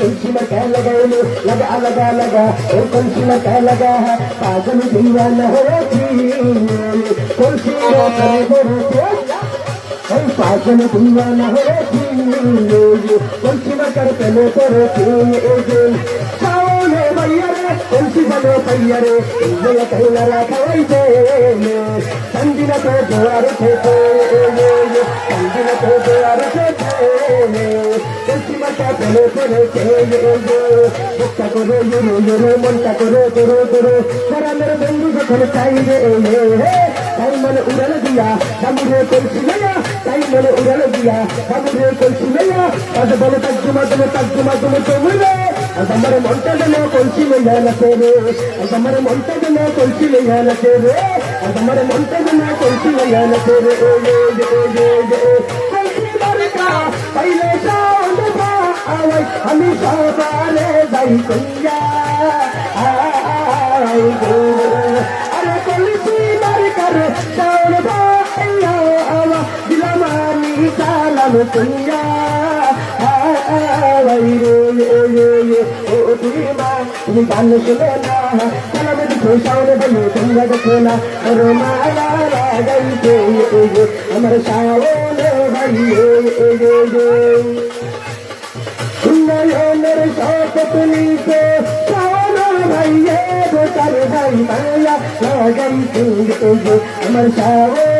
కొంచెం కలగలు లగ అలగా లగ ఓ కొంచెం కలగా పాగలు దీవాన హోతి కొంచెం పాగలు దీవాన హోతి కొంచెం కరతలు కొరతి ভাইয়ারে কলসি বলে ভাইয়ারে ইয়ে কইলা রাখাইছে সঞ্জিনা তো জোয়ার খেতে সঞ্জিনা তো জোয়ার খেতে কলসি মাকা পেলে করেছে চেষ্টা করে ইউরো ইউরো মনটা করে করে করে। সারা মেরে বন্ধু যখন চাইবে তাই মানে উড়াল দিয়া সামুরে কলসি লইয়া, তাই মনে উড়াল দিয়া সামুরে কলসি লইয়া আজ বলে তাজ্জুমা তুমি তাজ্জুমা তুমি তুমি আজ আমার লইয়া নাচে রে ও রে রে রে রে কলসি মার্কা পাইলে সাউন্ড পা আওয়াই আমি সবারে যাই কইয়া আই গো আরে তুমি গান শুনে না সালামে দিছো সাউন্ড ভাই তোমরা দেখো না। ওরে মালা লাগাইছে আমার সাউন্ড ভাই উন্নয়নের শপথ নিতে সাওনার ভাইয়ে গোটার ভাই মায়া লাগাইছে আমার সাওন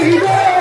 Believe it.